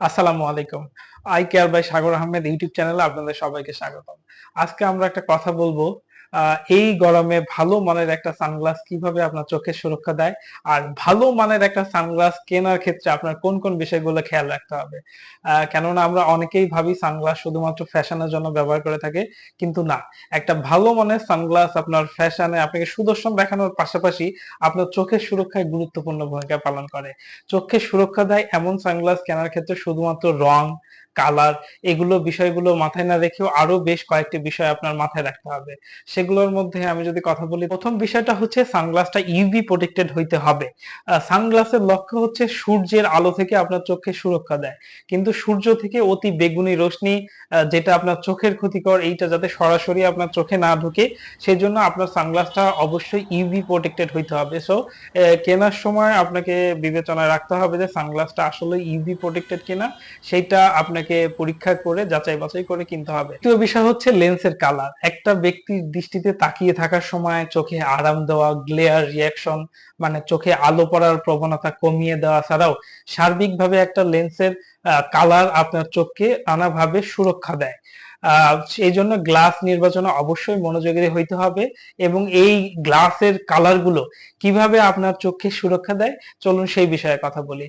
আসসালামু আলাইকুম। I care by Sagar Ahmed YouTube চ্যানেলে আপনাদের সবাইকে স্বাগতম। আজকে আমরা একটা কথা বলব এই গরমে ভালো মানের একটা সানগ্লাস কীভাবে আপনার চোখের সুরক্ষা দেয়? আর ভালো মানের একটা সানগ্লাস কেনার ক্ষেত্রে আপনার কোন কোন বিষয়গুলো খেয়াল রাখতে হবে? কেননা আমরা অনেকেই ভাবি সানগ্লাস শুধুমাত্র ফ্যাশনের জন্য ব্যবহার করে থাকে, কিন্তু না। একটা ভালো মানের সানগ্লাস আপনার ফ্যাশনে আপনাকে সুদর্শন দেখানোর পাশাপাশি আপনার চোখের সুরক্ষায় গুরুত্বপূর্ণ ভূমিকা পালন করে। চোখকে সুরক্ষা দেয় এমন সানগ্লাস কেনার ক্ষেত্রে শুধুমাত্র রং কালার এগুলো বিষয়গুলো মাথায় না রেখেও আরও বেশ কয়েকটি বিষয় আপনার মাথায় রাখতে হবে। সেগুলোর মধ্যে আমি যদি কথা বলি, প্রথম বিষয়টা হচ্ছে সানগ্লাসটা ইউভি প্রোটেক্টেড হইতে হবে। সানগ্লাসের লক্ষ্য হচ্ছে সূর্যের আলো থেকে আপনার চোখে সুরক্ষা দেয়। কিন্তু সূর্য থেকে অতি বেগুনি রশ্মি যেটা আপনার চোখের ক্ষতিকর, এইটা যাতে সরাসরি আপনার চোখে না ঢুকে সেই জন্য আপনার সানগ্লাসটা অবশ্যই ইউভি প্রোটেক্টেড হইতে হবে। সো কেনার সময় আপনাকে বিবেচনায় রাখতে হবে যে সানগ্লাসটা আসলে ইউভি প্রোটেক্টেড কিনা, সেটা আপনাকে পরীক্ষা করে, যাচাই বাছাই করে কিনতে হবে। দ্বিতীয় বিষয় হচ্ছে লেন্সের কালার একটা ব্যক্তির দৃষ্টিতে তাকিয়ে থাকার সময় চোখে আরাম দেওয়া গ্লেয়ার রিয়াকশন মানে চোখে আলো পড়ার প্রবণতা কমিয়ে দেওয়া ছাড়াও সার্বিকভাবে একটা লেন্সের কালার আপনার চোখকে নানাভাবে সুরক্ষা দেয়। এই জন্য গ্লাস নির্বাচনে অবশ্যই মনোযোগী হইতে হবে এবং এই গ্লাসের কালারগুলো কীভাবে আপনার চোখকে সুরক্ষা দেয়, চলুন সেই বিষয়ে কথা বলি।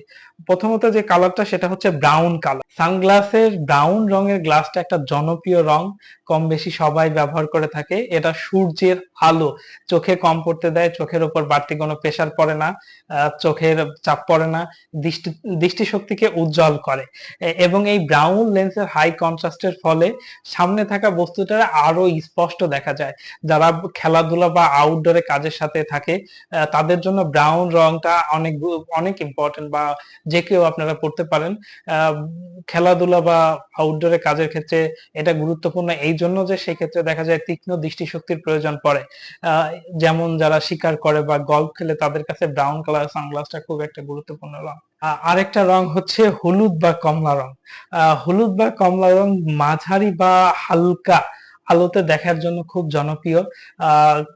প্রথমত যে কালারটা সেটা হচ্ছে ব্রাউন কালার সানগ্লাসের ব্রাউন রঙের গ্লাসটা একটা জনপ্রিয় রং কম বেশি সবাই ব্যবহার করে থাকে। এটা সূর্যের আলো। চোখে কম পড়তে দেয়, চোখের উপর বাড়তি কোনো প্রেসার পড়ে না চোখের চাপ পড়ে না, দৃষ্টি, দৃষ্টিশক্তিকে উজ্জ্বল করে। এবং এই ব্রাউন লেন্সের হাই কন্ট্রাস্টের ফলে সামনে থাকা বস্তুটা আরও স্পষ্ট দেখা যায়। যারা খেলাধুলা বা আউটডোরে কাজের সাথে থাকে তাদের জন্য ব্রাউন রংটা অনেক অনেক ইম্পর্টেন্ট বা যে কেউ আপনারা পড়তে পারেন। খেলাধুলা বা আউটডোরে কাজের ক্ষেত্রে এটা গুরুত্বপূর্ণ। এই জন্য যে সেক্ষেত্রে দেখা যায় তীক্ষ্ণ দৃষ্টিশক্তির প্রয়োজন পড়ে। যেমন যারা শিকার করে বা গল্ফ খেলে তাদের কাছে ব্রাউন কালার সানগ্লাসটা খুব একটা গুরুত্বপূর্ণ রং। আরেকটা রং হচ্ছে হলুদ বা কমলা রং। হলুদ বা কমলা রং মাঝারি বা হালকা আলোতে দেখার জন্য খুব জনপ্রিয়।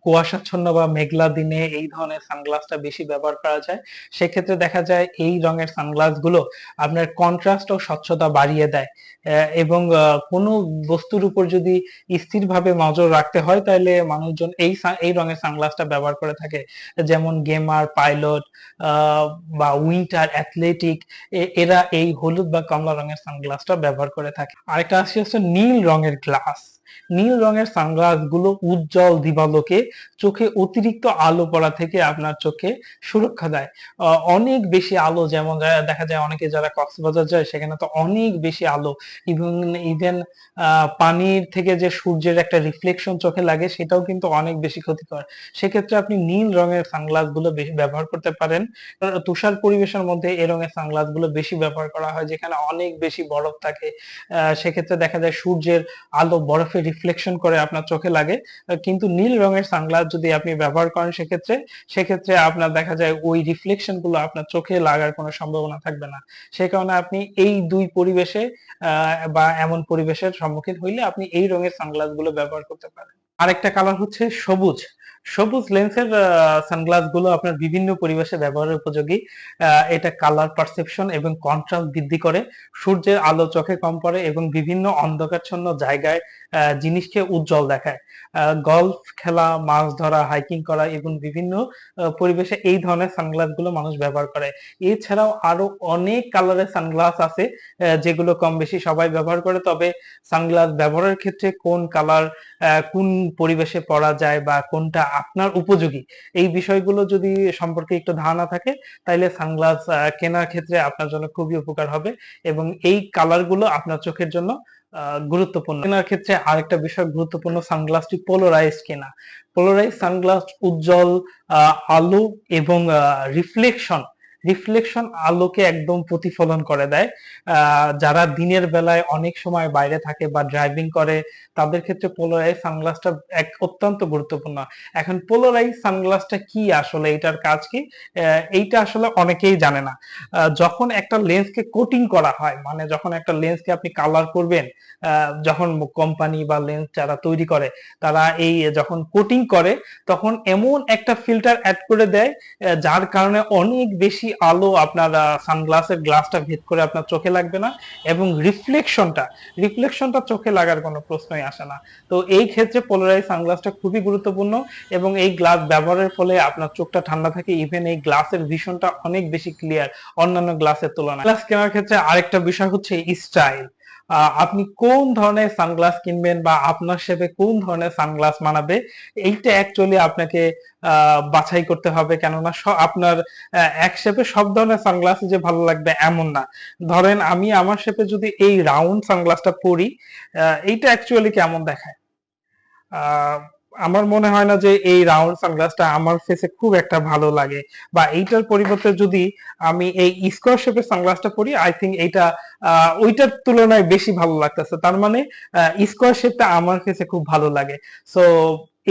কুয়াশাচ্ছন্ন বা মেঘলা দিনে এই ধরনের সানগ্লাসটা বেশি ব্যবহার করা যায়। সেক্ষেত্রে দেখা যায় এই রঙের সানগ্লাসগুলো আপনার কন্ট্রাস্ট ও স্বচ্ছতা বাড়িয়ে দেয়। এবং কোনো বস্তুর উপর যদি স্থিরভাবে নজর রাখতে হয়, তাহলে মানুষজন এই এই রঙের সানগ্লাসটা ব্যবহার করে থাকে। যেমন গেমার পাইলট বা উইন্টার অ্যাথলেটিক এরা এই হলুদ বা কমলা রঙের সানগ্লাসটা ব্যবহার করে থাকে। আরেকটা আসছে হচ্ছে নীল রঙের গ্লাস নীল রঙের সানগ্লাসগুলো উজ্জ্বল দিবালোকে চোখে অতিরিক্ত আলো পড়া থেকে আপনার চোখে সুরক্ষা দেয়। অনেক বেশি আলো যেমন দেখা যায় অনেকে যারা কক্সবাজার যায়, সেখানে তো অনেক বেশি আলো। ইভেন ইভেন পানির থেকে যে সূর্যের একটা রিফ্লেকশন চোখে লাগে, সেটাও কিন্তু অনেক বেশি ক্ষতিকর। সেক্ষেত্রে আপনি নীল রঙের সানগ্লাসগুলো বেশি ব্যবহার করতে পারেন। তুষার পরিবেশের মধ্যে এই রঙের সানগ্লাসগুলো বেশি ব্যবহার করা হয়, যেখানে অনেক বেশি বরফ থাকে। সেক্ষেত্রে দেখা যায় সূর্যের আলো বরফে রিফ্লেকশন করে আপনার চোখে লাগে। কিন্তু নীল রঙের সানগ্লাস যদি আপনি ব্যবহার করেন সেক্ষেত্রে সেক্ষেত্রে আপনার দেখা যায় ওই রিফ্লেকশনগুলো আপনার চোখে লাগার কোনো সম্ভাবনা থাকবে না। সেই কারণে আপনি এই দুই পরিবেশে বা এমন পরিবেশের সম্মুখীন হইলে আপনি এই রঙের সানগ্লাসগুলো ব্যবহার করতে পারেন। আরেকটা কালার হচ্ছে সবুজ। সবুজ লেন্সের সানগ্লাসগুলো আপনার বিভিন্ন পরিবেশে ব্যবহারের উপযোগী। এটা কালার পারসেপশন এবং কন্ট্রাস্ট বৃদ্ধি করে। সূর্যের আলো চোখে কম পড়ে এবং বিভিন্ন অন্ধকারচ্ছন্ন জায়গায় জিনিসকে উজ্জ্বল দেখায়। গলফ খেলা, মাছ ধরা হাইকিং করা এবং বিভিন্ন পরিবেশে এই ধরনের সানগ্লাসগুলো মানুষ ব্যবহার করে। এছাড়াও আরও অনেক কালারের সানগ্লাস আছে যেগুলো কম বেশি সবাই ব্যবহার করে। তবে সানগ্লাস ব্যবহারের ক্ষেত্রে কোন কালার কোন পরিবেশে পরা যায় বা কোনটা আপনার উপযোগী, এই বিষয়গুলো যদি সম্পর্কে একটু ধারণা থাকে, তাইলে সানগ্লাস কেনার ক্ষেত্রে আপনার জন্য খুবই উপকার হবে। এবং এই কালারগুলো আপনার চোখের জন্য গুরুত্বপূর্ণ। কেনার ক্ষেত্রে আরেকটা বিষয় গুরুত্বপূর্ণ, সানগ্লাসটি পোলারাইজ কেনা। পোলারাইজ সানগ্লাস, উজ্জ্বল আলো এবং রিফ্লেকশন রিফ্লেকশন আলোকে একদম প্রতিফলন করে দেয়। যারা দিনের বেলায় অনেক সময় বাইরে থাকে বা ড্রাইভিং করে, তাদের ক্ষেত্রে পোলারাইজ সানগ্লাসটা এক অত্যন্ত গুরুত্বপূর্ণ। এখন পোলারাইজ সানগ্লাসটা কি আসলে, এটার কাজ কি? এইটা আসলে অনেকেই জানে না। যখন একটা লেন্সকে কোটিং করা হয় মানে যখন একটা লেন্সকে আপনি কালার করবেন যখন কোম্পানি বা লেন্স যারা তৈরি করে, তারা এই যখন কোটিং করে, তখন এমন একটা ফিল্টার অ্যাড করে দেয় যার কারণে অনেক বেশি আলো আপনার সানগ্লাসের গ্লাসটা ভেদ করে আপনার চোখে লাগবে না এবং রিফ্লেকশনটা রিফ্লেকশনটা চোখে লাগার কোনো প্রশ্নই আসে না। তো এই ক্ষেত্রে পোলারাইজ সানগ্লাসটা খুবই গুরুত্বপূর্ণ এবং এই গ্লাস ব্যবহারের ফলে আপনার চোখটা ঠান্ডা থাকে ইভেন এই গ্লাসের ভিশনটা অনেক বেশি ক্লিয়ার অন্যান্য গ্লাসের তুলনায়। গ্লাস কেনার ক্ষেত্রে আরেকটা বিষয় হচ্ছে স্টাইল আপনি কোন ধরনের সানগ্লাস কিনবেন বা আপনার শেপে কোন ধরনের সানগ্লাস মানাবে, এইটা অ্যাকচুয়ালি আপনাকে বাছাই করতে হবে। কেননা আপনার এক শেপে সব ধরনের সানগ্লাস যে ভালো লাগবে এমন না। ধরেন আমি আমার শেপে যদি এই রাউন্ড সানগ্লাসটা পরি এইটা অ্যাকচুয়ালি কেমন দেখায়? আমার মনে হয় না যে এই রাউন্ড সানগ্লাসটা আমার ফেসে খুব একটা ভালো লাগে। বা এইটার পরিবর্তে যদি আমি এই স্কোয়ার শেপের সানগ্লাসটা পরি আই থিঙ্ক এইটা ওইটার তুলনায় বেশি ভালো লাগতেছে। তার মানে স্কোয়ার শেপটা আমার ফেসে খুব ভালো লাগে। সো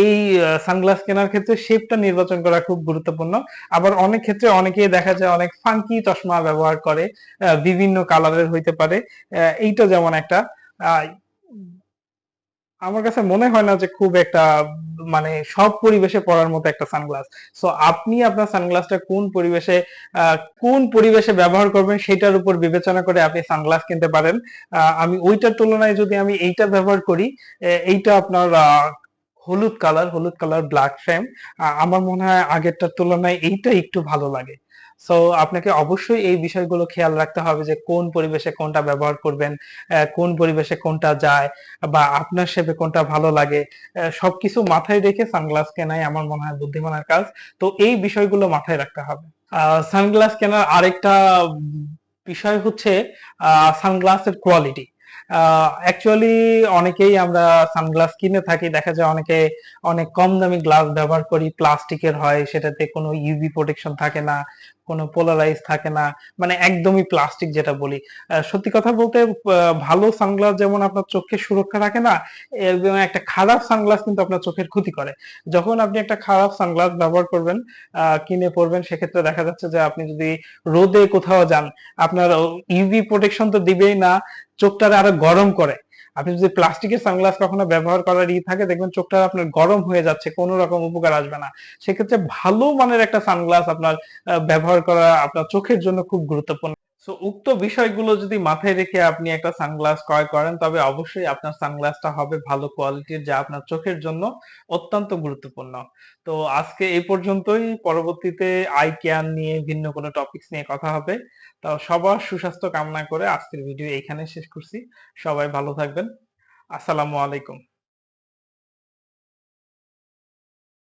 এই সানগ্লাস কেনার ক্ষেত্রে শেপটা নির্বাচন করা খুব গুরুত্বপূর্ণ। আবার অনেক ক্ষেত্রে অনেকেই দেখা যায়, অনেক ফাঙ্কি চশমা ব্যবহার করে বিভিন্ন কালারের হইতে পারে। এইটা যেমন একটা আমার কাছে মনে হয় না যে খুব একটা মানে সব পরিবেশে পড়ার মতো একটা সানগ্লাস। সো আপনি আপনার সানগ্লাসটা কোন পরিবেশে কোন পরিবেশে ব্যবহার করবেন সেটার উপর বিবেচনা করে আপনি সানগ্লাস কিনতে পারেন। আমি ওইটার তুলনায় যদি আমি এইটা ব্যবহার করি এইটা আপনার হলুদ কালার হলুদ কালার ব্ল্যাক ফ্রেম আমার মনে হয় আগেরটার তুলনায় এইটা একটু ভালো লাগে। সো আপনাকে অবশ্যই এই বিষয়গুলো খেয়াল রাখতে হবে যে কোন পরিবেশে কোনটা ব্যবহার করবেন কোন পরিবেশে কোনটা যায় বা আপনার শেপে কোনটা ভালো লাগে সবকিছু মাথায় রেখে সানগ্লাস কেনাই আমার মনে হয় বুদ্ধিমানের কাজ। তো এই বিষয়গুলো মাথায় রাখতে হবে। সানগ্লাস কেনার আরেকটা বিষয় হচ্ছে সানগ্লাসের কোয়ালিটি অ্যাকচুয়ালি অনেকেই আমরা সানগ্লাস কিনে থাকি। দেখা যায় অনেকে অনেক কম দামি গ্লাস ব্যবহার করি। প্লাস্টিকের হয়, সেটাতে কোনো ইউভি প্রোটেকশন থাকে না, কোনো পোলারাইজ থাকে না মানে একদমই প্লাস্টিক যেটা বলি। সত্যি কথা বলতে ভালো সানগ্লাস যেমন আপনার চোখকে সুরক্ষা রাখে না একটা খারাপ সানগ্লাস কিন্তু আপনার চোখের ক্ষতি করে। যখন আপনি একটা খারাপ সানগ্লাস ব্যবহার করবেন কিনে পড়বেন, সেক্ষেত্রে দেখা যাচ্ছে যে আপনি যদি রোদে কোথাও যান, আপনার ইউভি প্রোটেকশন তো দিবেই না চোখটারে আরও গরম করে। আপনি যদি প্লাস্টিকের সানগ্লাস কখনো ব্যবহার করার ই থাকে, দেখবেন চোখটা আপনার গরম হয়ে যাচ্ছে, কোনো রকম উপকার আসবে না। সেক্ষেত্রে ভালো মানের একটা সানগ্লাস আপনার ব্যবহার করা আপনার চোখের জন্য খুব গুরুত্বপূর্ণ। সো উক্ত বিষয়গুলো যদি মাথায় রেখে আপনি একটা সানগ্লাস ক্রয় করেন, তবে অবশ্যই আপনার সানগ্লাসটা হবে ভালো কোয়ালিটির, যা আপনার চোখের জন্য অত্যন্ত গুরুত্বপূর্ণ। তো, আজকে এই পর্যন্তই। পরবর্তীতে আই কেয়ার নিয়ে ভিন্ন কোনো টপিকস নিয়ে কথা হবে। তো, সবার সুস্বাস্থ্য কামনা করে আজকের ভিডিও এইখানে শেষ করছি। সবাই ভালো থাকবেন। আসসালামু আলাইকুম।